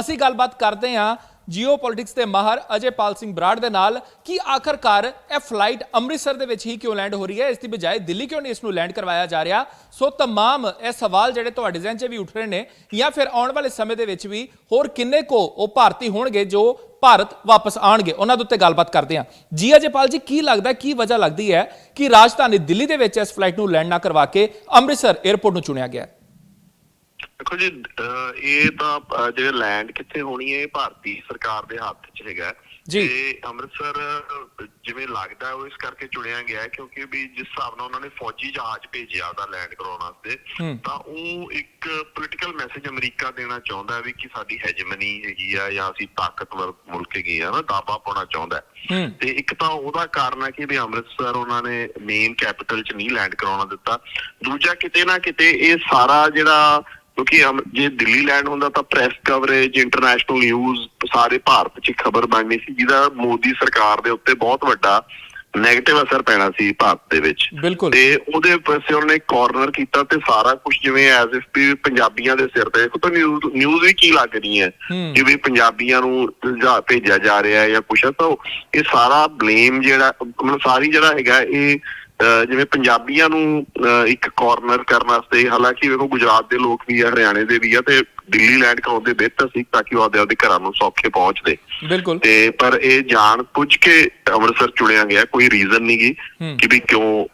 ਅਸੀਂ ਗੱਲਬਾਤ ਕਰਦੇ ਹਾਂ ਜੀਓ ਜੀਓਪੋਲਿਟਿਕਸ ਦੇ ਮਾਹਰ ਅਜੇ ਪਾਲ ਸਿੰਘ ਬਰਾੜ ਦੇ ਨਾਲ। ਕਿ ਆਖਰਕਾਰ ਇਹ ਫਲਾਈਟ ਅੰਮ੍ਰਿਤਸਰ ਦੇ ਵਿੱਚ ਹੀ ਕਿਉਂ ਲੈਂਡ ਹੋ ਰਹੀ ਹੈ? ਇਸ ਦੀ ਬਜਾਏ ਦਿੱਲੀ ਕਿਉਂ ਨਹੀਂ ਇਸ ਨੂੰ ਲੈਂਡ ਕਰਵਾਇਆ ਜਾ ਰਿਹਾ? ਸੋ ਤਮਾਮ ਇਹ ਸਵਾਲ ਜਿਹੜੇ ਤੁਹਾਡੇ ਜ਼ਿਹਨ 'ਚ ਵੀ ਉੱਠ ਰਹੇ ਨੇ ਜਾਂ ਫਿਰ ਆਉਣ ਵਾਲੇ ਸਮੇਂ ਦੇ ਵਿੱਚ ਵੀ ਹੋਰ ਕਿੰਨੇ ਕੋ ਉਹ ਭਾਰਤੀ ਹੋਣਗੇ ਜੋ ਭਾਰਤ ਵਾਪਸ ਆਣਗੇ ਉਹਨਾਂ ਦੇ ਉੱਤੇ ਗੱਲਬਾਤ ਕਰਦੇ ਹਾਂ। ਜੀ ਅਜੇਪਾਲ ਜੀ, ਕੀ ਲੱਗਦਾ ਕੀ ਵਜ੍ਹਾ ਲੱਗਦੀ ਹੈ ਕਿ ਰਾਜਧਾਨੀ ਦਿੱਲੀ ਦੇ ਵਿੱਚ ਇਸ ਫਲਾਈਟ ਨੂੰ ਲੈਂਡ ਨਾ ਕਰਵਾ ਕੇ ਅੰਮ੍ਰਿਤਸਰ 에ਅਰਪੋਰਟ ਨੂੰ ਚੁਣਿਆ ਗਿਆ ਹੈ? ਦੇਖੋ ਜੀ ਇਹ ਤਾਂ ਜਿਹੜੇ ਲੈਂਡ ਕਿੱਥੇ ਹੋਣੀ ਹੈ ਇਹ ਭਾਰਤੀ ਸਰਕਾਰ ਦੇ ਹੱਥ 'ਚ ਹੈਗਾ ਜੀ। ਤੇ ਅੰਮ੍ਰਿਤਸਰ ਜਿਵੇਂ ਲੱਗਦਾ ਉਹ ਇਸ ਕਰਕੇ ਚੁਣਿਆ ਗਿਆ ਕਿਉਂਕਿ ਵੀ ਜਿਸ ਹਿਸਾਬ ਨਾਲ ਉਹਨਾਂ ਨੇ ਫੌਜੀ ਜਹਾਜ਼ ਭੇਜਿਆ ਉਹਦਾ ਲੈਂਡ ਕਰਾਉਣ ਵਾਸਤੇ। ਤਾਂ ਉਹ ਇੱਕ ਪੋਲੀਟੀਕਲ ਮੈਸੇਜ ਅਮਰੀਕਾ ਦੇਣਾ ਚਾਹੁੰਦਾ ਵੀ ਕਿ ਸਾਡੀ ਹੈਜਮਨੀ ਹੈਗੀ ਆ ਜਾਂ ਅਸੀਂ ਤਾਕਤਵਰ ਮੁਲਕ ਹੈਗੇ ਆ ਨਾ ਦਾਅਵਾ ਪਾਉਣਾ ਚਾਹੁੰਦਾ ਤੇ ਇੱਕ ਤਾਂ ਉਹਦਾ ਕਾਰਨ ਹੈ ਕਿ ਵੀ ਅੰਮ੍ਰਿਤਸਰ ਉਹਨਾਂ ਨੇ ਮੇਨ ਕੈਪੀਟਲ 'ਚ ਨਹੀਂ ਲੈਂਡ ਕਰਾਉਣਾ ਦਿੱਤਾ ਦੂਜਾ ਕਿਤੇ ਨਾ ਕਿਤੇ ਇਹ ਸਾਰਾ ਜਿਹੜਾ ਕਿਉਂਕਿ ਅਮ- ਜੇ ਦਿੱਲੀ ਲੈਂਡ ਹੁੰਦਾ ਤਾਂ ਪ੍ਰੈਸ ਕਵਰੇਜ ਇੰਟਰਨੈਸ਼ਨਲ ਨਿਊਜ਼ ਸਾਰੇ ਭਾਰਤ 'ਚ ਖਬਰ ਬਣਨੀ ਸੀ ਜਿਹਦਾ ਮੋਦੀ ਸਰਕਾਰ ਦੇ ਉੱਤੇ ਬਹੁਤ ਵੱਡਾ ਨੈਗੇਟਿਵ ਅਸਰ ਪੈਣਾ ਸੀ ਭਾਰਤ ਦੇ ਵਿੱਚ ਤੇ ਉਹਦੇ ਪਾਸੇ ਉਹਨੇ ਕਾਰਨਰ ਕੀਤਾ ਤੇ ਸਾਰਾ ਕੁਝ ਜਿਵੇਂ ਐਜ਼ ਇਫ ਵੀ ਪੰਜਾਬੀਆਂ ਦੇ ਸਿਰ ਤੇ ਤਾਂ ਨਿਊਜ਼ ਨਿਊਜ਼ ਵੀ ਕੀ ਲੱਗ ਰਹੀ ਹੈ। ਕਿ ਵੀ ਪੰਜਾਬੀਆਂ ਨੂੰ ਜਾ ਭੇਜਿਆ ਜਾ ਰਿਹਾ ਹੈ ਜਾਂ ਕੁਛ ਹੈ ਤਾਂ ਇਹ ਸਾਰਾ ਬਲੇਮ ਜਿਹੜਾ ਮਤਲਬ ਸਾਰੀ ਜਿਹੜਾ ਹੈਗਾ ਇਹ ਜਿਵੇਂ ਪੰਜਾਬੀਆਂ ਨੂੰ ਇੱਕ ਕਾਰਨਰ ਕਰਨ ਵਾਸਤੇ ਹਾਲਾਂਕਿ ਵੇਖੋ ਗੁਜਰਾਤ ਦੇ ਲੋਕ ਵੀ ਆ ਹਰਿਆਣੇ ਦੇ ਵੀ ਆ ਤੇ ਦਿੱਲੀ ਲੈਂਡ ਕਰਾਉਂਦੇ ਬਿਹਤਰ ਸੀ ਤਾਂ ਕਿ ਉਹ ਆਪਦੇ ਆਪਦੇ ਘਰਾਂ ਨੂੰ ਸੌਖੇ ਪਹੁੰਚਦੇ। ਬਿਲਕੁਲ। ਤੇ ਪਰ ਇਹ ਜਾਣ ਪੁੱਛ ਕੇ ਅੰਮ੍ਰਿਤਸਰ ਚੁਣਿਆ ਗਿਆ ਕੋਈ ਰੀਜ਼ਨ ਨਹੀਂ ਗੀ ਹੂੰ। ਕਿ ਵੀ ਕਿਉਂ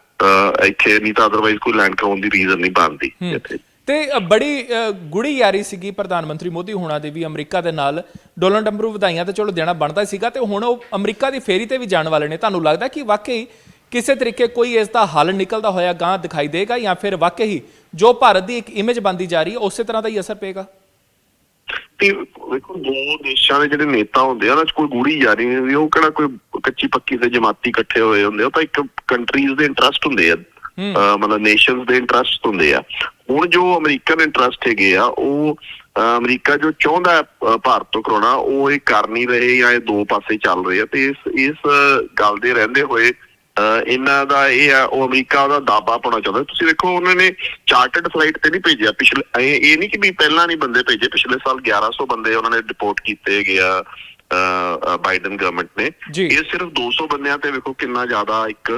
ਇੱਥੇ ਨਹੀਂ ਤਾਂ ਅਦਰਵਾਈਜ਼ ਕੋਈ ਲੈਂਡ ਕਰਾਉਣ ਦੀ ਰੀਜ਼ਨ ਨਹੀਂ ਬਣਦੀ। ਇੱਥੇ। ਤੇ ਬੜੀ ਗੂੜੀ ਯਾਰੀ ਸੀਗੀ ਪ੍ਰਧਾਨ ਮੰਤਰੀ ਮੋਦੀ ਹੋਣਾ ਦੇ ਵੀ ਅਮਰੀਕਾ ਦੇ ਨਾਲ। ਡੋਨਲਡ ਟਰੰਪ ਨੂੰ ਵਧਾਈਆਂ ਤੇ ਚਲੋ ਦੇਣਾ ਬਣਦਾ ਸੀਗਾ ਤੇ ਹੁਣ ਉਹ ਅਮਰੀਕਾ ਦੀ ਫੇਰੀ ਤੇ ਵੀ ਜਾਣ ਵਾਲੇ ਨੇ। ਤੁਹਾਨੂੰ ਲੱਗਦਾ ਕਿ ਵਾਕਈ ਕਿਸੇ ਤਰੀਕੇ ਕੋਈ ਇਸ ਦਾ ਹੱਲ ਨਿਕਲਦਾ ਹੋਇਆ ਗਾਂ ਦਿਖਾਈ ਦੇਗਾ ਜਾਂ ਫਿਰ ਵਾਕਈ ਜੋ ਭਾਰਤ ਦੀ ਇੱਕ ਇਮੇਜ ਬਣਦੀ ਜਾ ਰਹੀ ਹੈ ਉਸੇ ਤਰ੍ਹਾਂ ਦਾ ਹੀ ਅਸਰ ਪਏਗਾ? ਤੇ ਵੇਖੋ ਦੋ ਦੇਸ਼ਾਂ ਦੇ ਜਿਹੜੇ ਨੇਤਾ ਹੁੰਦੇ ਆ ਉਹਨਾਂ 'ਚ ਕੋਈ ਗੂੜੀ ਯਾਰੀ ਨਹੀਂ ਹੁੰਦੀ। ਉਹ ਕਿਹੜਾ ਕੋਈ ਕੱਚੀ ਪੱਕੀ ਤੇ ਜਮਾਤੀ ਇਕੱਠੇ ਹੋਏ ਹੁੰਦੇ ਆ, ਉਹ ਤਾਂ ਇੱਕ ਕੰਟਰੀਜ਼ ਦੇ ਇੰਟਰਸਟ ਹੁੰਦੇ ਆ। ਮਤਲਬ ਨੇਸ਼ਨਸ ਦੇ ਇੰਟਰਸਟ ਹੁੰਦੇ ਆ। ਹੁਣ ਜੋ ਅਮਰੀਕਨ ਇੰਟਰਸਟ ਹੈਗੇ ਆ ਉਹ ਅਮਰੀਕਾ ਜੋ ਚਾਹੁੰਦਾ ਭਾਰਤ ਤੋਂ ਕਰਾਉਣਾ ਉਹ ਇਹ ਕਰ ਨਹੀਂ ਰਹੇ ਜਾਂ ਇਹ ਦੋ ਪਾਸੇ ਚੱਲ ਰਹੇ ਆ। ਤੇ ਇਸ ਇਸ ਗੱਲ ਦੇ ਰਹਿੰਦੇ ਹੋਏ ਇਹਨਾਂ ਦਾ ਇਹ ਆ ਉਹ ਅਮਰੀਕਾ ਦਾ ਦਾਅਵਾ ਪਾਉਣਾ ਚਾਹੁੰਦਾ। ਤੁਸੀਂ ਦੇਖੋ ਉਹਨਾਂ ਨੇ ਚਾਰਟਰਡ ਫਲਾਈਟ ਤੇ ਨਹੀਂ ਭੇਜਿਆ। ਪਿਛਲੇ ਇਹ ਨਹੀਂ ਕਿ ਵੀ ਪਹਿਲਾਂ ਨਹੀਂ ਬੰਦੇ ਭੇਜੇ। ਪਿਛਲੇ ਸਾਲ 1100 ਬੰਦੇ ਉਹਨਾਂ ਨੇ ਡਿਪੋਰਟ ਕੀਤੇ ਗਿਆ ਬਾਈਡਨ ਗਵਰਨਮੈਂਟ ਨੇ। ਇਹ ਸਿਰਫ 200 ਬੰਦਿਆਂ ਤੇ ਵੇਖੋ ਕਿੰਨਾ ਜ਼ਿਆਦਾ ਇੱਕ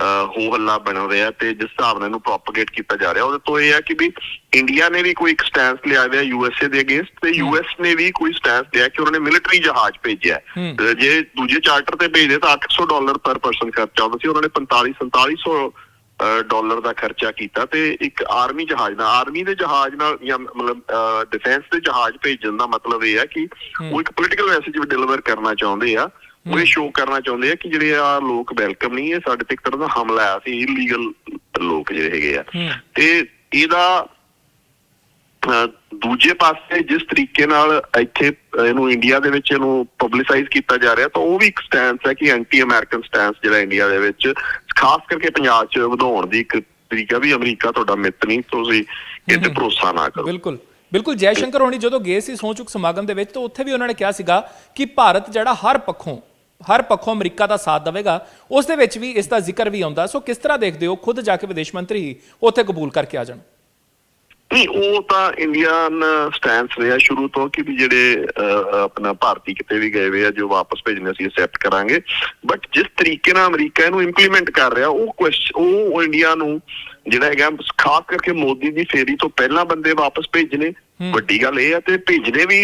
ਹੋ ਹੱਲਾ ਬਣ ਰਿਹਾ ਤੇ ਜਿਸ ਹਿਸਾਬ ਨਾਲ ਇਹਨੂੰ ਪ੍ਰੋਪਗੇਟ ਕੀਤਾ ਜਾ ਰਿਹਾ ਉਹਦੇ ਤੋਂ ਇਹ ਹੈ ਕਿ ਵੀ ਇੰਡੀਆ ਨੇ ਵੀ ਕੋਈ ਇੱਕ ਸਟੈਂਸ ਲਿਆ ਹੋਇਆ ਯੂਐਸਏ ਦੇ ਅਗੇਂਸਟ ਤੇ ਯੂਐਸ ਨੇ ਵੀ ਕੋਈ ਸਟੈਂਸ ਲਿਆ ਕਿ ਉਹਨਾਂ ਨੇ ਮਿਲਟਰੀ ਜਹਾਜ਼ ਭੇਜਿਆ। ਜੇ ਦੂਜੇ ਚਾਰਟਰ ਤੇ ਭੇਜਦੇ ਤਾਂ 800 ਡਾਲਰ ਪਰ ਪਰਸਨ ਖਰਚਾ ਆਉਂਦਾ ਸੀ ਉਹਨਾਂ ਨੇ 45 4700 ਅਹ, ਡਾਲਰ ਦਾ ਖਰਚਾ ਕੀਤਾ ਤੇ ਇੱਕ ਆਰਮੀ ਜਹਾਜ਼ ਨਾਲ ਆਰਮੀ ਦੇ ਜਹਾਜ਼ ਨਾਲ ਜਾਂ ਮਤਲਬ ਡਿਫੈਂਸ ਦੇ ਜਹਾਜ਼ ਭੇਜਣ ਦਾ ਮਤਲਬ ਇਹ ਹੈ ਕਿ ਉਹ ਇੱਕ ਪੋਲੀਟੀਕਲ ਮੈਸੇਜ ਵੀ ਡਿਲੀਵਰ ਕਰਨਾ ਚਾਹੁੰਦੇ ਆ। ਉਹ ਇਹ ਸ਼ੋਅ ਕਰਨਾ ਚਾਹੁੰਦੇ ਆ ਕਿ ਜਿਹੜੇ ਆ ਲੋਕ ਵੈਲਕਮ ਨਹੀਂ ਇਹ ਸਾਡੇ ਤੇ ਇੱਕ ਤਰ੍ਹਾਂ ਦਾ ਹਮਲਾ ਆਇਆ ਸੀ ਇਲੀਗਲ ਲੋਕ ਜਿਹੜੇ ਹੈਗੇ ਆ। ਤੇ ਇਹਦਾ ਦੂਜੇ ਪਾਸੇ ਜਿਸ ਤਰੀਕੇ ਨਾਲ ਇੱਥੇ ਇਹਨੂੰ ਇੰਡੀਆ ਦੇ ਵਿੱਚ ਇਹਨੂੰ ਪਬਲਿਸਾਈਜ਼ ਕੀਤਾ ਜਾ ਰਿਹਾ ਤਾਂ ਉਹ ਵੀ ਇੱਕ ਸਟੈਂਸ ਹੈ ਕਿ ਐਂਟੀ ਅਮਰੀਕਨ ਸਟੈਂਸ ਜਿਹੜਾ ਇੰਡੀਆ ਦੇ ਵਿੱਚ ਖਾਸ ਕਰਕੇ ਪੰਜਾਬ 'ਚ ਵਧਾਉਣ ਦੀ ਇੱਕ ਤਰੀਕਾ ਵੀ ਅਮਰੀਕਾ ਤੁਹਾਡਾ ਮਿੱਤ ਨਹੀਂ ਤੁਸੀਂ ਇਹ ਤੇ ਭਰੋਸਾ ਨਾ ਕਰੋ। ਬਿਲਕੁਲ। ਬਿਲਕੁਲ ਜੈ ਸ਼ੰਕਰ ਹੋਣੀ ਜਦੋਂ ਗਏ ਸੀ ਸਹੁੰ ਚੁੱਕ ਸਮਾਗਮ ਦੇ ਵਿੱਚ ਤਾਂ ਉੱਥੇ ਵੀ ਉਹਨਾਂ ਨੇ ਕਿਹਾ ਸੀਗਾ ਕਿ ਭਾਰਤ ਜਿਹੜਾ ਹਰ ਪੱਖੋਂ ਹਰ ਪੱਖੋਂ ਅਮਰੀਕਾ ਦਾ ਸਾਥ ਦੇਵੇਗਾ, ਉਸ ਦੇ ਵਿੱਚ ਵੀ ਇਸ ਦਾ ਜ਼ਿਕਰ ਵੀ ਆਉਂਦਾ। ਸੋ ਕਿਸ ਤਰ੍ਹਾਂ ਦੇਖਦੇ ਹੋ ਖੁਦ ਜਾ ਕੇ ਵਿਦੇਸ਼ ਮੰਤਰੀ ਉੱਥੇ ਕਬੂਲ ਕਰਕੇ ਆ ਜਾਣ? ਨਹੀਂ, ਉਹ ਤਾਂ ਇੰਡੀਅਨ ਸਟੈਂਸ ਰਿਹਾ ਸ਼ੁਰੂ ਤੋਂ ਕਿ ਵੀ ਜਿਹੜੇ ਆਪਣਾ ਭਾਰਤੀ ਕਿਤੇ ਵੀ ਗਏ ਹੋਏ ਆ, ਜੋ ਵਾਪਸ ਭੇਜਣੇ ਅਸੀਂ ਐਕਸੈਪਟ ਕਰਾਂਗੇ। ਬਟ ਜਿਸ ਤਰੀਕੇ ਨਾਲ ਅਮਰੀਕਾ ਇਹਨੂੰ ਇੰਪਲੀਮੈਂਟ ਕਰ ਰਿਹਾ, ਉਹ ਕੁਐਸਚ ਉਹ ਇੰਡੀਆ ਨੂੰ ਜਿਹੜਾ ਹੈਗਾ, ਖਾਸ ਕਰਕੇ ਮੋਦੀ ਦੀ ਫੇਰੀ ਤੋਂ ਪਹਿਲਾਂ ਬੰਦੇ ਵਾਪਸ ਭੇਜਣੇ ਵੱਡੀ ਗੱਲ ਇਹ ਹੈ ਤੇ ਭੇਜਣੇ ਵੀ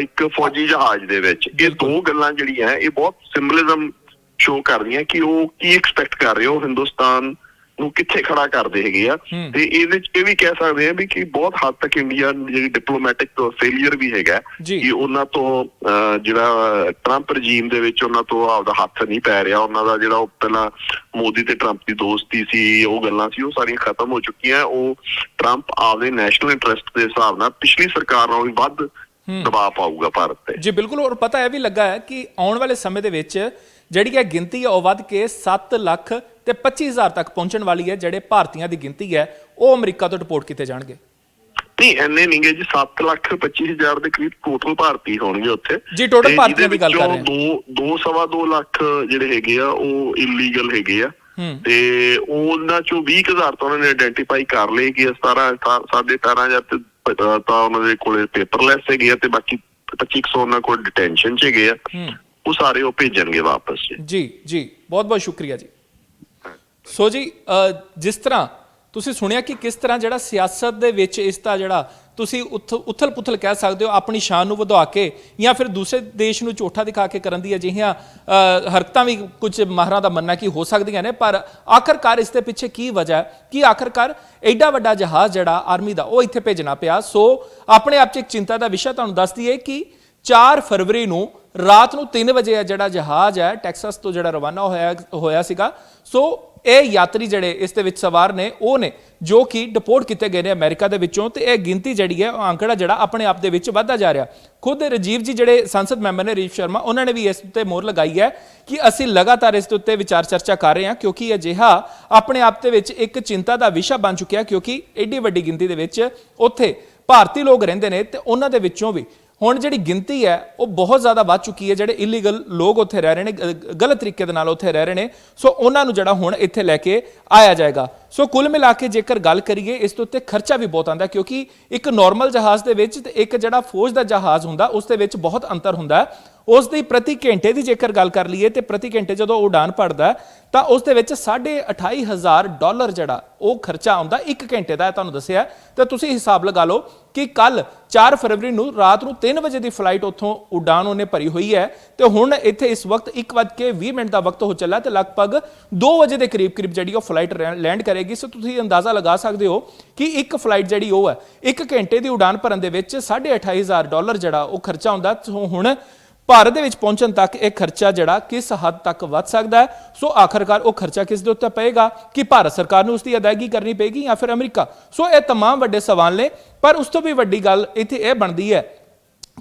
ਇੱਕ ਫੌਜੀ ਜਹਾਜ਼ ਦੇ ਵਿੱਚ। ਇਹ ਦੋ ਗੱਲਾਂ ਜਿਹੜੀਆਂ ਇਹ ਬਹੁਤ ਸਿੰਬਲਿਜ਼ਮ ਸ਼ੋ ਕਰਦੀਆਂ ਕਿ ਉਹ ਕੀ ਐਕਸਪੈਕਟ ਕਰ ਰਹੇ ਹੋ ਹਿੰਦੁਸਤਾਨ ਨੂੰ ਕਿੱਥੇ ਖੜਾ ਕਰਦੇ ਹੈਗੇ ਆ। ਤੇ ਇਹਦੇ ਚ ਇਹ ਵੀ ਕਹਿ ਸਕਦੇ ਆ ਵੀ ਕਿ ਬਹੁਤ ਹੱਦ ਤੱਕ ਇੰਡੀਆ ਜਿਹੜੀ ਡਿਪਲੋਮੈਟਿਕ ਫੇਲਿਅਰ ਵੀ ਹੈਗਾ। ਕਿ ਉਹਨਾਂ ਤੋਂ ਜਿਹੜਾ ਟਰੰਪ ਰਜੀਮ ਦੇ ਵਿੱਚ ਉਹਨਾਂ ਤੋਂ ਆਪਦਾ ਹੱਥ ਨਹੀਂ ਪੈ ਰਿਹਾ। ਉਹਨਾਂ ਦਾ ਜਿਹੜਾ ਪਹਿਲਾਂ ਮੋਦੀ ਤੇ ਟਰੰਪ ਦੀ ਦੋਸਤੀ ਸੀ ਉਹ ਗੱਲਾਂ ਸੀ ਉਹ ਸਾਰੀਆਂ ਖਤਮ ਹੋ ਚੁੱਕੀਆਂ। ਉਹ ਟਰੰਪ ਆਪਦੇ ਨੈਸ਼ਨਲ ਇੰਟਰਸਟ ਦੇ ਹਿਸਾਬ ਨਾਲ ਪਿਛਲੀ ਸਰਕਾਰ ਨਾਲੋਂ ਵੀ ਵੱਧ ਦਬਾਅ ਪਾਊਗਾ ਭਾਰਤ ਤੇ। ਜੀ ਬਿਲਕੁਲ। ਔਰ ਪਤਾ ਇਹ ਵੀ ਲੱਗਾ ਹੈ ਕਿ ਆਉਣ ਵਾਲੇ ਸਮੇਂ ਦੇ ਵਿੱਚ ਜਿਹੜੀ ਇਹ ਗਿਣਤੀ ਹੈ ਉਹ ਵੱਧ ਕੇ 7 ਲੱਖ ਤੇ 25000 ਤੱਕ ਪਹੁੰਚਣ ਵਾਲੀ ਹੈ ਜਿਹੜੇ ਭਾਰਤੀਆਂ ਦੀ ਗਿਣਤੀ ਹੈ ਉਹ ਅਮਰੀਕਾ ਤੋਂ ਡਿਪੋਰਟ ਕੀਤੇ ਜਾਣਗੇ। ਨਹੀਂ ਐਨੇ ਨਹੀਂਗੇ ਜੀ 7 ਲੱਖ 25 ਹਜ਼ਾਰ ਦੇ ਕਰੀਬ ਟੋਟਲ ਭਾਰਤੀ ਹੋਣਗੇ ਉੱਥੇ। ਜੀ, ਤੇ ਭਾਰਤੀਆਂ ਦੀ ਗੱਲ ਕਰ ਰਹੇ ਹਾਂ। ਦੋ ਦੋ ਸਵਾ ਲੱਖ ਜਿਹੜੇ ਹੈਗੇ ਆ ਉਹ ਇਲੀਗਲ ਹੈਗੇ ਆ। ਤੇ ਉਹਨਾਂ ਚੋਂ 20000 ਤਾਂ ਉਹਨਾਂ ਨੇ ਆਇਡੈਂਟੀਫਾਈ ਕਰ ਲਏ ਕਿ 17 ਸਾਢੇ 18000 ਤੇ ਤਾਂ ਉਹਨਾਂ ਦੇ ਕੋਲੇ ਪੇਪਰਲੈਸ ਹੈਗੇ ਆ ਤੇ ਬਾਕੀ 2500 ਉਹਨਾਂ ਕੋਲ ਡਿਟੈਂਸ਼ਨ 'ਚ ਗਏ ਆ। ਉਹ ਸਾਰੇ ਉਹ ਭੇਜਣਗੇ ਵਾਪਸ ਜੀ। ਜੀ ਬਹੁਤ ਬਹੁਤ ਸ਼ੁਕਰੀਆ ਜੀ। ਸੋ ਜੀ ਜਿਸ ਤਰ੍ਹਾਂ ਤੁਸੀਂ ਸੁਣਿਆ ਕਿ ਕਿਸ ਤਰ੍ਹਾਂ ਜਿਹੜਾ ਸਿਆਸਤ ਦੇ ਵਿੱਚ ਇਸ ਦਾ ਜਿਹੜਾ ਤੁਸੀਂ ਉਥਲ ਪੁਥਲ ਕਹਿ ਸਕਦੇ ਹੋ, ਆਪਣੀ ਸ਼ਾਨ ਨੂੰ ਵਧਾ ਕੇ ਜਾਂ ਫਿਰ ਦੂਸਰੇ ਦੇਸ਼ ਨੂੰ ਝੂਠਾ ਦਿਖਾ ਕੇ ਕਰਨ ਦੀ ਅਜਿਹੀਆਂ ਹਰਕਤਾਂ ਵੀ ਕੁਝ ਮਾਹਰਾਂ ਦਾ ਮੰਨਣਾ ਕਿ ਹੋ ਸਕਦੀਆਂ ਨੇ, ਪਰ ਆਖਰਕਾਰ ਇਸ ਦੇ ਪਿੱਛੇ ਕੀ ਵਜ੍ਹਾ ਹੈ? ਕਿ ਆਖਰਕਾਰ ਐਡਾ ਵੱਡਾ ਜਹਾਜ਼ ਜਿਹੜਾ ਆਰਮੀ ਦਾ, ਉਹ ਇੱਥੇ ਭੇਜਣਾ ਪਿਆ? ਸੋ ਆਪਣੇ ਆਪ 'ਚ ਇੱਕ ਚਿੰਤਾ ਦਾ ਵਿਸ਼ਾ ਤੁਹਾਨੂੰ ਦੱਸ ਦਈਏ ਕਿ 4 ਫਰਵਰੀ ਨੂੰ ਰਾਤ ਨੂੰ 3 ਵਜੇ ਜਿਹੜਾ ਜਹਾਜ਼ ਹੈ, ਟੈਕਸਾਸ ਤੋਂ ਜਿਹੜਾ ਰਵਾਨਾ ਹੋਇਆ ਹੋਇਆ ਸੀਗਾ, ਸੋ ਇਹ ਯਾਤਰੀ ਜਿਹੜੇ ਇਸ ਦੇ ਵਿੱਚ ਸਵਾਰ ਨੇ, ਉਹ ਨੇ ਜੋ ਕਿ ਡਿਪੋਰਟ ਕੀਤੇ ਗਏ ਨੇ ਅਮਰੀਕਾ ਦੇ ਵਿੱਚੋਂ ਤੇ ਇਹ ਗਿਣਤੀ ਜਿਹੜੀ ਹੈ, ਉਹ ਅੰਕੜਾ ਜਿਹੜਾ ਆਪਣੇ ਆਪ ਦੇ ਵਿੱਚ ਵਧਦਾ ਜਾ ਰਿਹਾ। ਖੁਦ ਰਜੀਵ ਜੀ ਜਿਹੜੇ ਸੰਸਦ ਮੈਂਬਰ ਨੇ ਰੀਪ ਸ਼ਰਮਾ, ਉਹਨਾਂ ਨੇ ਵੀ ਇਸ ਉੱਤੇ ਮੋਹਰ ਲਗਾਈ ਹੈ ਕਿ ਅਸੀਂ ਲਗਾਤਾਰ ਇਸ ਦੇ ਉੱਤੇ ਵਿਚਾਰ ਚਰਚਾ ਕਰ ਰਹੇ ਹਾਂ, ਕਿਉਂਕਿ ਅਜਿਹਾ ਆਪਣੇ ਆਪ ਦੇ ਵਿੱਚ ਇੱਕ ਚਿੰਤਾ ਦਾ ਵਿਸ਼ਾ ਬਣ ਚੁੱਕਿਆ, ਕਿਉਂਕਿ ਐਡੀ ਵੱਡੀ ਗਿਣਤੀ ਦੇ ਵਿੱਚ ਉੱਥੇ ਭਾਰਤੀ ਲੋਕ ਰਹਿੰਦੇ ਨੇ ਤੇ ਉਹਨਾਂ ਦੇ ਵਿੱਚੋਂ ਵੀ ਹੁਣ ਜਿਹੜੀ ਗਿਣਤੀ ਹੈ, ਉਹ ਬਹੁਤ ਜ਼ਿਆਦਾ ਵੱਧ ਚੁੱਕੀ ਹੈ, ਜਿਹੜੇ ਇਲੀਗਲ ਲੋਕ ਉੱਥੇ ਰਹਿ ਰਹੇ ਨੇ, ਗ- ਗਲਤ ਤਰੀਕੇ ਦੇ ਨਾਲ ਉੱਥੇ ਰਹਿ ਰਹੇ ਨੇ। ਸੋ ਉਹਨਾਂ ਨੂੰ ਜਿਹੜਾ ਹੁਣ ਇੱਥੇ ਲੈ ਕੇ ਆਇਆ ਜਾਏਗਾ। ਸੋ ਕੁੱਲ ਮਿਲਾ ਕੇ ਜੇਕਰ ਗੱਲ ਕਰੀਏ, ਇਸ ਦੇ ਉੱਤੇ ਖਰਚਾ ਵੀ ਬਹੁਤ ਆਂਦਾ ਕਿਉਂਕਿ ਇੱਕ ਨਾਰਮਲ ਜਹਾਜ਼ ਦੇ ਵਿੱਚ ਤੇ ਇੱਕ ਜਿਹੜਾ ਫੌਜ ਦਾ ਜਹਾਜ਼ ਹੁੰਦਾ, ਉਸ ਦੇ ਵਿੱਚ ਬਹੁਤ ਅੰਤਰ ਹੁੰਦਾ ਉਸ ਦੀ ਪ੍ਰਤੀ ਘੰਟੇ ਦੀ ਜੇਕਰ ਗੱਲ ਕਰ ਲਈਏ ਤੇ ਪ੍ਰਤੀ ਘੰਟੇ ਜਦੋਂ ਉਡਾਨ ਭਰਦਾ ਤਾਂ ਉਸ ਦੇ ਵਿੱਚ 28500 ਡਾਲਰ ਜਿਹੜਾ ਉਹ ਖਰਚਾ ਆਉਂਦਾ 1 ਘੰਟੇ ਦਾ ਤੁਹਾਨੂੰ ਦੱਸਿਆ ਹੈ। ਤੇ ਤੁਸੀਂ ਹਿਸਾਬ ਲਗਾ ਲਓ ਕਿ ਕੱਲ 4 ਫਰਵਰੀ ਨੂੰ ਰਾਤ ਨੂੰ 3 ਵਜੇ ਦੀ ਫਲਾਈਟ ਉੱਥੋਂ ਉਡਾਨ ਉਹਨੇ ਭਰੀ ਹੋਈ ਹੈ ਤੇ ਹੁਣ ਇੱਥੇ ਇਸ ਵਕਤ 1:20 ਮਿੰਟ ਦਾ ਵਕਤ ਹੋ ਚੱਲਾ ਤੇ ਲਗਭਗ 2 ਵਜੇ ਦੇ ਕਰੀਬ ਕਰੀਬ ਜਿਹੜੀ ਉਹ ਫਲਾਈਟ ਲੈਂਡ ਕਰੇਗੀ ਸੋ ਤੁਸੀਂ ਅੰਦਾਜ਼ਾ ਲਗਾ ਸਕਦੇ ਹੋ ਕਿ ਇੱਕ ਫਲਾਈਟ ਜਿਹੜੀ ਉਹ ਹੈ 1 ਘੰਟੇ ਦੀ ਉਡਾਨ ਭਰਨ ਦੇ ਵਿੱਚ 28500 ਡਾਲਰ ਜਿਹੜਾ ਉਹ ਖਰਚਾ ਹੁੰਦਾ ਸੋ ਹੁਣ ਭਾਰਤ ਦੇ ਵਿੱਚ ਪਹੁੰਚਣ ਤੱਕ ਇਹ ਖਰਚਾ ਜਿਹੜਾ ਕਿਸ ਹੱਦ ਤੱਕ ਵੱਧ ਸਕਦਾ ਹੈ ਸੋ ਆਖਰਕਾਰ ਉਹ ਖਰਚਾ ਕਿਸ ਦੇ ਉੱਤੇ ਪਏਗਾ ਕਿ ਭਾਰਤ ਸਰਕਾਰ ਨੂੰ ਉਸ ਦੀ ਅਦਾਇਗੀ ਕਰਨੀ ਪਏਗੀ ਜਾਂ ਫਿਰ ਅਮਰੀਕਾ ਸੋ ਇਹ तमाम ਵੱਡੇ ਸਵਾਲ ਨੇ ਪਰ ਉਸ ਤੋਂ ਵੀ ਵੱਡੀ ਗੱਲ ਇੱਥੇ ਇਹ ਬਣਦੀ ਹੈ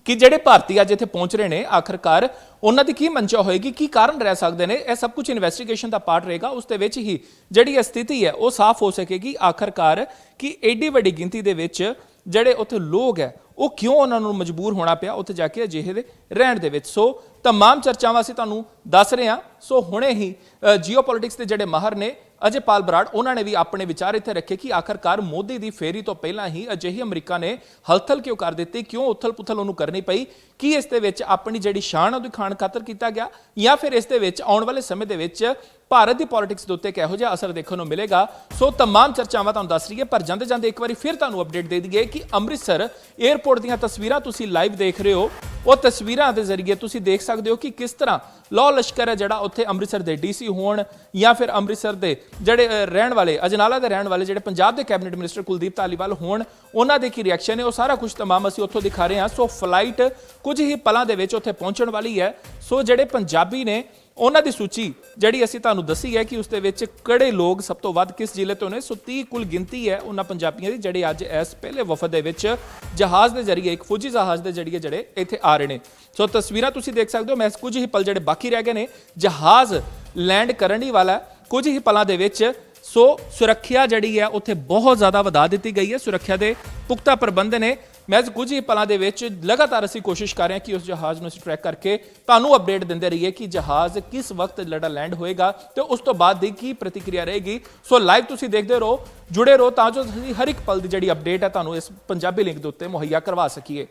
ਕਿ ਜਿਹੜੇ ਭਾਰਤੀ ਅੱਜ ਇੱਥੇ ਪਹੁੰਚ ਰਹੇ ਨੇ ਆਖਰਕਾਰ ਉਹਨਾਂ ਦੀ ਕੀ ਮਨਸ਼ਾ ਹੋਏਗੀ ਕੀ ਕਾਰਨ ਰਹਿ ਸਕਦੇ ਨੇ ਇਹ ਸਭ ਕੁਝ ਇਨਵੈਸਟੀਗੇਸ਼ਨ ਦਾ ਪਾਰਟ ਰਹੇਗਾ ਉਸ ਦੇ ਵਿੱਚ ਹੀ ਜਿਹੜੀ ਇਹ ਸਥਿਤੀ ਹੈ ਉਹ ਸਾਫ਼ ਹੋ ਸਕੇਗੀ ਆਖਰਕਾਰ ਕਿ ਐਡੀ ਵੱਡੀ ਗਿਣਤੀ ਦੇ ਵਿੱਚ ਜਿਹੜੇ ਉੱਥੇ ਲੋਕ ਹੈ ਉਹ ਕਿਉਂ ਉਹਨਾਂ ਨੂੰ ਮਜਬੂਰ ਹੋਣਾ ਪਿਆ ਉੱਥੇ ਜਾ ਕੇ ਅਜਿਹੇ ਦੇ ਰਹਿਣ ਦੇ ਵਿੱਚ ਸੋ तमाम ਚਰਚਾਵਾਂ ਅਸੀਂ ਤੁਹਾਨੂੰ ਦੱਸ ਰਹੇ ਹਾਂ ਸੋ ਹੁਣੇ ਹੀ ਜੀਓਪੋਲਿਟਿਕਸ ਦੇ ਜਿਹੜੇ ਮਾਹਰ ਨੇ ਅਜੇ ਪਾਲ ਬਰਾੜ ਉਹਨਾਂ ਨੇ ਵੀ ਆਪਣੇ ਵਿਚਾਰ ਇੱਥੇ ਰੱਖੇ ਕਿ ਆਖਰਕਾਰ ਮੋਦੀ ਦੀ ਫੇਰੀ ਤੋਂ ਪਹਿਲਾਂ ਹੀ ਅਜਿਹੀ ਅਮਰੀਕਾ ਨੇ ਹਲਥਲ ਕਿਉਂ ਕਰ ਦਿੱਤੀ ਕਿਉਂ ਉਥਲ-ਪੁਥਲ ਉਹਨੂੰ ਕਰਨੀ ਪਈ ਕੀ ਇਸ ਦੇ ਵਿੱਚ ਆਪਣੀ ਜਿਹੜੀ ਸ਼ਾਨ ਆ ਉਹਦੀ ਖਾਨ ਖਾਤਰ ਕੀਤਾ ਗਿਆ ਜਾਂ ਫਿਰ ਇਸ ਦੇ ਵਿੱਚ ਆਉਣ ਵਾਲੇ ਸਮੇਂ ਦੇ ਵਿੱਚ ਭਾਰਤ ਦੀ ਪੋਲਿਟਿਕਸ ਦੇ ਉੱਤੇ ਕਿਹੋ ਜਿਹਾ ਅਸਰ ਦੇਖਣ ਨੂੰ ਮਿਲੇਗਾ? ਸੋ ਤਮਾਮ ਚਰਚਾਵਾਂ ਤੁਹਾਨੂੰ ਦੱਸ ਰਹੀਏ, ਪਰ ਜਾਂਦੇ ਜਾਂਦੇ ਇੱਕ ਵਾਰੀ ਫਿਰ ਤੁਹਾਨੂੰ ਅਪਡੇਟ ਦੇ ਦਈਏ ਕਿ ਅੰਮ੍ਰਿਤਸਰ 에ਅਰਪੋਰਟ ਦੀਆਂ ਤਸਵੀਰਾਂ ਤੁਸੀਂ ਲਾਈਵ ਦੇਖ ਰਹੇ ਹੋ। ਉਹ ਤਸਵੀਰਾਂ ਦੇ ਜ਼ਰੀਏ ਤੁਸੀਂ ਦੇਖ ਸਕਦੇ ਹੋ ਕਿ ਕਿਸ ਤਰ੍ਹਾਂ ਲੋ ਲਸ਼ਕਰ ਹੈ ਜਿਹੜਾ ਉੱਥੇ ਅੰਮ੍ਰਿਤਸਰ ਦੇ ਡੀਸੀ ਹੋਣ ਜਾਂ ਫਿਰ ਅੰਮ੍ਰਿਤਸਰ ਦੇ ਜਿਹੜੇ ਰਹਿਣ ਵਾਲੇ, ਅਜਨਾਲਾ ਦੇ ਰਹਿਣ ਵਾਲੇ ਜਿਹੜੇ ਪੰਜਾਬ ਦੇ ਕੈਬਨਿਟ ਮਿਨਿਸਟਰ ਕੁਲਦੀਪ ਧਾਲੀਵਾਲ ਹੋਣ ਉਹਨਾਂ ਦੇ ਕੀ ਰਿਐਕਸ਼ਨ ਨੇ? ਉਹ ਸਾਰਾ ਕੁਝ ਤਮਾਮ ਅਸੀਂ ਉੱਥੋਂ ਦਿਖਾ ਰਹੇ ਹਾਂ। ਸੋ ਫਲਾਈਟ ਕੁਝ ਹੀ ਪਲਾਂ ਦੇ ਵਿੱਚ ਉੱਥੇ ਪਹੁੰਚਣ ਵਾਲੀ ਹੈ। ਸੋ ਜਿਹੜੇ ਪੰਜਾਬੀ ਨੇ, ਉਹਨਾਂ ਦੀ ਸੂਚੀ ਜਿਹੜੀ ਅਸੀਂ ਤੁਹਾਨੂੰ ਦੱਸੀ ਹੈ ਕਿ ਉਸ ਦੇ ਵਿੱਚ ਕਿਹੜੇ ਲੋਕ ਸਭ ਤੋਂ ਵੱਧ ਕਿਸ ਜ਼ਿਲ੍ਹੇ ਤੋਂ ਨੇ? ਸੋ 30 ਕੁੱਲ ਗਿਣਤੀ ਹੈ ਉਹਨਾਂ ਪੰਜਾਬੀਆਂ ਦੀ ਜਿਹੜੇ ਅੱਜ ਇਸ ਪਹਿਲੇ ਵਫਦ ਦੇ ਵਿੱਚ ਜਹਾਜ਼ ਦੇ ਜ਼ਰੀਏ, ਇੱਕ ਫੌਜੀ ਜਹਾਜ਼ ਦੇ ਜ਼ਰੀਏ ਜਿਹੜੇ ਇੱਥੇ ਆ ਰਹੇ ਨੇ। ਸੋ ਤਸਵੀਰਾਂ ਤੁਸੀਂ ਦੇਖ ਸਕਦੇ ਹੋ। ਮੈਂ ਕੁਝ ਹੀ ਪਲ ਜਿਹੜੇ ਬਾਕੀ ਰਹਿ ਗਏ ਨੇ, ਜਹਾਜ਼ ਲੈਂਡ ਕਰਨ ਹੀ ਵਾਲਾ ਕੁਝ ਹੀ ਪਲਾਂ ਦੇ ਵਿੱਚ ਸੋ ਸੁਰੱਖਿਆ ਜਿਹੜੀ ਹੈ ਉੱਥੇ ਬਹੁਤ ਜ਼ਿਆਦਾ ਵਧਾ ਦਿੱਤੀ ਗਈ ਹੈ। ਸੁਰੱਖਿਆ ਦੇ ਪੁਖਤਾ ਪ੍ਰਬੰਧ ਨੇ। ਮੈਂ ਕੁਝ ਹੀ ਪਲਾਂ ਦੇ ਵਿੱਚ ਲਗਾਤਾਰ ਅਸੀਂ ਕੋਸ਼ਿਸ਼ ਕਰ ਰਹੇ ਹਾਂ ਕਿ ਉਸ ਜਹਾਜ਼ ਨੂੰ ਅਸੀਂ ਟਰੈਕ ਕਰਕੇ ਤੁਹਾਨੂੰ ਅਪਡੇਟ ਦਿੰਦੇ ਰਹੀਏ ਕਿ ਜਹਾਜ਼ ਕਿਸ ਵਕਤ ਲੜਾ ਲੈਂਡ ਹੋਏਗਾ ਤੇ ਉਸ ਤੋਂ ਬਾਅਦ ਦੀ ਕੀ ਪ੍ਰਤੀਕਿਰਿਆ ਰਹੇਗੀ। ਸੋ ਲਾਈਵ ਤੁਸੀਂ ਦੇਖਦੇ ਰਹੋ, ਜੁੜੇ ਰਹੋ ਤਾਂ ਜੋ ਅਸੀਂ ਹਰ ਇੱਕ ਪਲ ਦੀ ਜਿਹੜੀ ਅਪਡੇਟ ਹੈ ਤੁਹਾਨੂੰ ਇਸ ਪੰਜਾਬੀ ਲਿੰਕ ਦੇ ਉੱਤੇ ਮੁਹੱਈਆ ਕਰਵਾ ਸਕੀਏ।